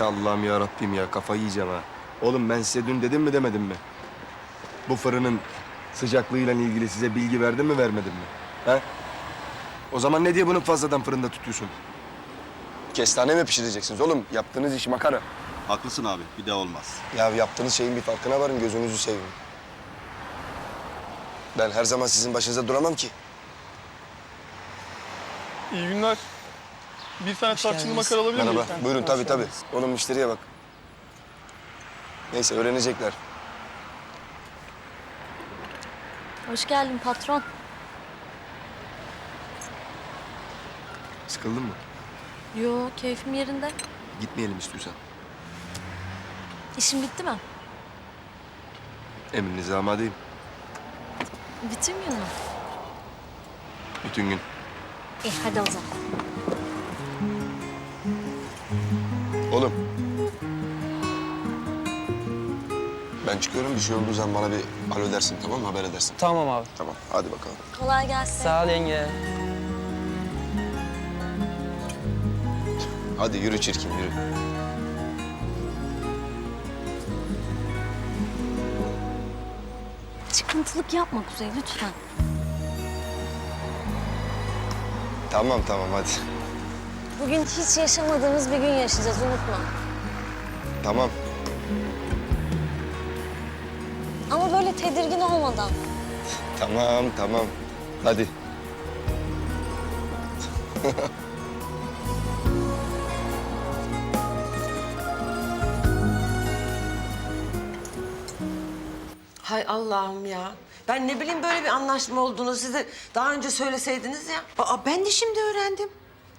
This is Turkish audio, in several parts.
Allah'ım ya Rabbim ya kafayı yiyeceğim ha. Oğlum ben size dün dedim mi demedim mi? Bu fırının sıcaklığıyla ilgili size bilgi verdim mi vermedim mi? Ha? O zaman ne diye bunu fazladan fırında tutuyorsun? Kestane mi pişireceksiniz oğlum? Yaptığınız iş makara. Haklısın abi. Bir daha olmaz. Ya yaptığınız şeyin bir farkına varın gözünüzü seveyim. Ben her zaman sizin başınıza duramam ki. İyi günler. Bir tane tarçınlı makara alabilir miyim? Merhaba. Buyurun tabii tabii. Oğlum müşteriye bak. Neyse öğrenecekler. Hoş geldin patron. Sıkıldın mı? Yo keyfim yerinde. Gitmeyelim istiyorsan. İşin bitti mi? Emrinize amadeyim. Bütün gün mü? Bütün gün. İyi hadi o zaman. Oğlum. Ben çıkıyorum. Bir şey olduğu zaman bana bir alo dersin tamam mı? Haber edersin. Tamam abi. Tamam. Hadi bakalım. Kolay gelsin. Sağ ol yenge. Hadi yürü çirkin yürü. Çıkıntılık yapma Kuzey lütfen. Tamam tamam hadi. Bugün hiç yaşamadığımız bir gün yaşayacağız unutma. Tamam. Ama böyle tedirgin olmadan. Tamam tamam. Hadi. Hay Allah'ım ya. Ben ne bileyim böyle bir anlaşma olduğunu size daha önce söyleseydiniz ya. Aa, ben de şimdi öğrendim.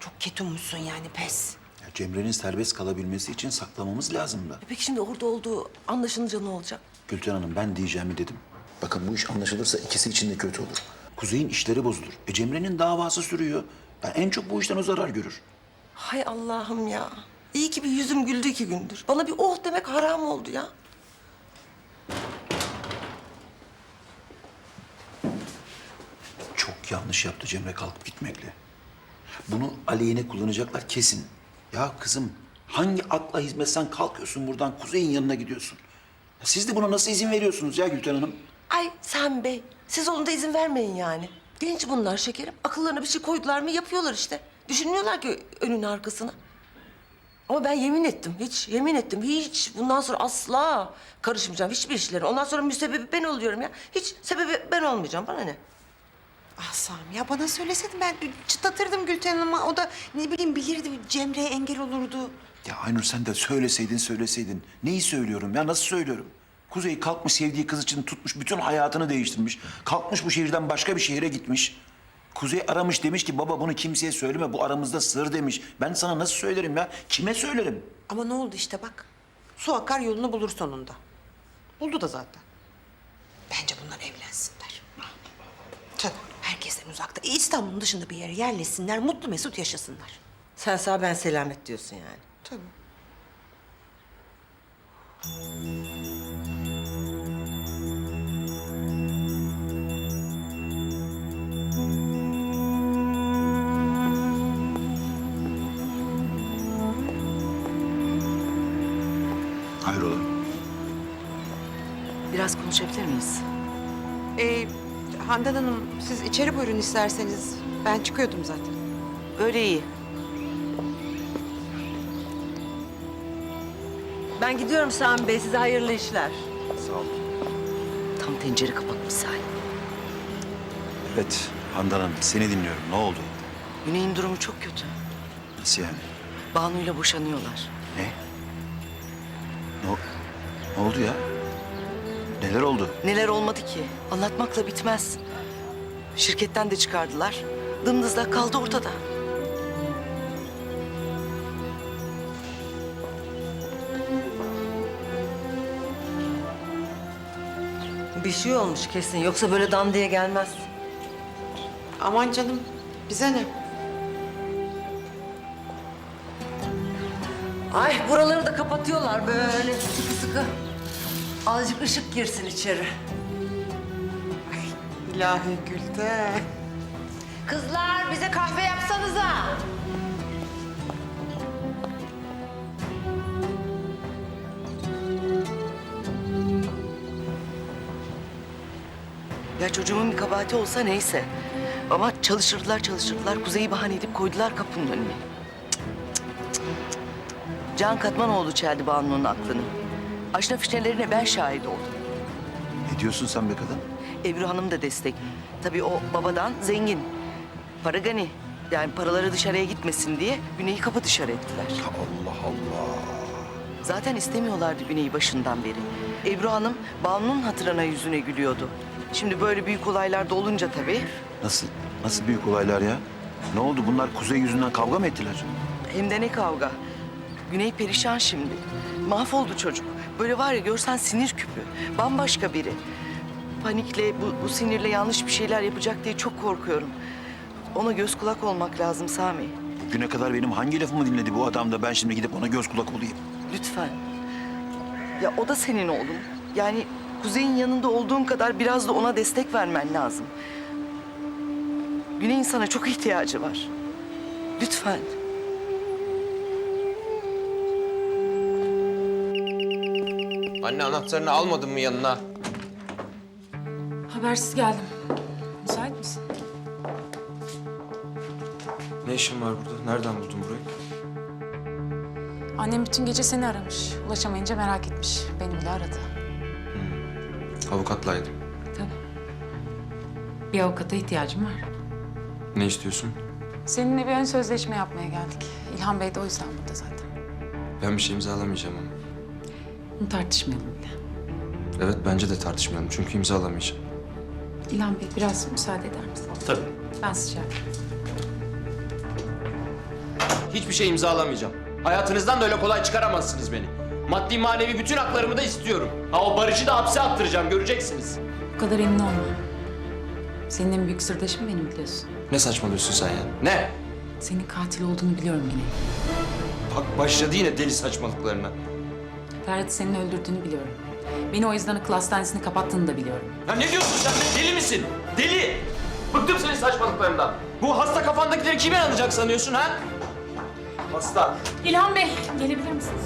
Çok ketummuşsun yani pes. Ya Cemre'nin serbest kalabilmesi için saklamamız lazım da. E Peki şimdi orada olduğu anlaşılınca ne olacak? Gülten Hanım ben diyeceğimi dedim. Bakın bu iş anlaşılırsa ikisi için de kötü olur. Kuzey'in işleri bozulur. E Cemre'nin davası sürüyor. Ya en çok bu işten o zarar görür. Hay Allah'ım ya. İyi ki bir yüzüm güldü iki gündür. Bana bir oh demek haram oldu ya. Çok yanlış yaptı Cemre kalkıp gitmekle. Bunu aleyhine kullanacaklar kesin. Ya kızım hangi akla hizmetsen kalkıyorsun buradan Kuzey'in yanına gidiyorsun. Ya siz de buna nasıl izin veriyorsunuz ya Gülten Hanım? Ay Sami Bey, siz onun da izin vermeyin yani. Genç bunlar şekerim. Akıllarına bir şey koydular mı yapıyorlar işte. Düşünmüyorlar ki önünü arkasını. Ama ben yemin ettim, hiç yemin ettim. Hiç bundan sonra asla karışmayacağım hiçbir işlere. Ondan sonra müsebbibi ben oluyorum ya. Hiç sebebi ben olmayacağım. Bana ne? Ah Sami ya bana söyleseydin ben çıtlatırdım Gülten Hanım'a. O da ne bileyim bilirdi Cemre'ye engel olurdu. Ya Aynur sen de söyleseydin söyleseydin. Neyi söylüyorum ya nasıl söylüyorum? Kuzey kalkmış sevdiği kız için tutmuş bütün hayatını değiştirmiş. Kalkmış bu şehirden başka bir şehire gitmiş. Kuzey aramış demiş ki baba bunu kimseye söyleme bu aramızda sır demiş. Ben sana nasıl söylerim ya? Kime söylerim? Ama ne oldu işte bak. Su akar yolunu bulur sonunda. Buldu da zaten. Bence bunlar evlensinler. Tabii herkesten uzakta. E, İstanbul'un dışında bir yere yerleşsinler, mutlu mesut yaşasınlar. Sen sağ ben selamet diyorsun yani. Tabii. Hayrola? Biraz konuşabilir miyiz? Ee, Handan Hanım siz içeri buyurun isterseniz. Ben çıkıyordum zaten. Öyle iyi. Ben gidiyorum Sami Bey. Size hayırlı işler. Sağ ol. Tam tencere kapatmış Salim. Evet Handan Hanım seni dinliyorum. Ne oldu? Güney'in durumu çok kötü. Nasıl yani? Banu'yla boşanıyorlar. Ne? Ne, ne oldu ya? Neler oldu? Neler olmadı ki? Anlatmakla bitmez. Şirketten de çıkardılar. Dımdızlak kaldı ortada. Bir şey olmuş kesin. Yoksa böyle dam diye gelmez. Aman canım bize ne? Ay buraları da kapatıyorlar böyle sıkı sıkı. Azıcık ışık girsin içeri. Ay, ilahi Gülte. Kızlar bize kahve yapsanıza. Ya çocuğumun bir kabahati olsa neyse. Ama çalışırdılar çalışırdılar. Kuzey'i bahane edip koydular kapının önüne. Can Katmanoğlu çeldi Banu'nun aklını. Aşna fişnelerine ben şahit oldum. Ne diyorsun sen be kadın? Ebru Hanım da destek. Tabii o babadan zengin. Para gani. Yani paraları dışarıya gitmesin diye Güney'i kapı dışarı ettiler. Allah Allah. Zaten istemiyorlardı Güney'i başından beri. Ebru Hanım Banu'nun hatırına yüzüne gülüyordu. Şimdi böyle büyük olaylar da olunca tabii Nasıl? Nasıl büyük olaylar ya? Ne oldu? Bunlar Kuzey yüzünden kavga mı ettiler? hem de ne kavga. Güney perişan şimdi. Mahvoldu çocuk. Böyle var ya görsen sinir küpü. Bambaşka biri. Panikle, bu, bu sinirle yanlış bir şeyler yapacak diye çok korkuyorum. Ona göz kulak olmak lazım Sami. Bugüne kadar benim hangi lafımı dinledi bu adam da ben şimdi gidip ona göz kulak olayım? Lütfen. Ya o da senin oğlun. Yani Kuzey'in yanında olduğun kadar biraz da ona destek vermen lazım. Güney'in sana çok ihtiyacı var. Lütfen. Anne anahtarını almadın mı yanına? Habersiz geldim. Müsait misin? Ne işin var burada? Nereden buldun burayı? Annem bütün gece seni aramış. Ulaşamayınca merak etmiş. Beni bile aradı. Avukatlaydım. Tabii. Bir avukata ihtiyacım var. Ne istiyorsun? Seninle bir ön sözleşme yapmaya geldik. İlhan Bey de o yüzden burada zaten. Ben bir şey imzalamayacağım ama. Bunu tartışmayalım bile. Evet bence de tartışmayalım çünkü imzalamayacağım. İlhan Bey biraz müsaade eder misin? Tabii. Ben sıcak. Hiçbir şey imzalamayacağım. Hayatınızdan da öyle kolay çıkaramazsınız beni. Maddi manevi bütün haklarımı da istiyorum. Ha o Barış'ı da hapse attıracağım göreceksiniz. Bu kadar emin olma. Senin en büyük sırdaşın benim biliyorsun. Ne saçmalıyorsun sen ya? Ne? Senin katil olduğunu biliyorum yine. Bak başladı yine deli saçmalıklarına. Ferhat'ı senin öldürdüğünü biliyorum. Beni o yüzden akıl hastanesini kapattığını da biliyorum. Ya ne diyorsun sen? be? Deli misin? Deli! Bıktım senin saçmalıklarından. Bu hasta kafandakileri kime inanacak sanıyorsun ha? Hasta. İlhan Bey, gelebilir misiniz?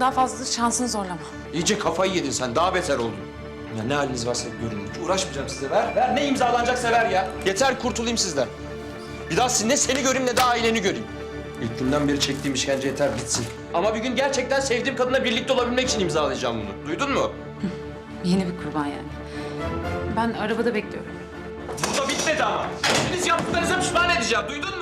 Daha fazla şansını zorlama. İyice kafayı yedin sen. Daha beter oldun. Ya ne haliniz varsa görün. Hiç uğraşmayacağım size. Ver, ver. Ne imzalanacaksa ver ya. Yeter kurtulayım sizden. Bir daha siz- ne seni göreyim ne de aileni göreyim. İlk günden beri çektiğim işkence yeter bitsin. Ama bir gün gerçekten sevdiğim kadınla birlikte olabilmek için imzalayacağım bunu. Duydun mu? Yeni bir kurban yani. Ben arabada bekliyorum. Burada bitmedi ama. Hepiniz yaptıklarınıza pişman edeceğim. Duydun mu?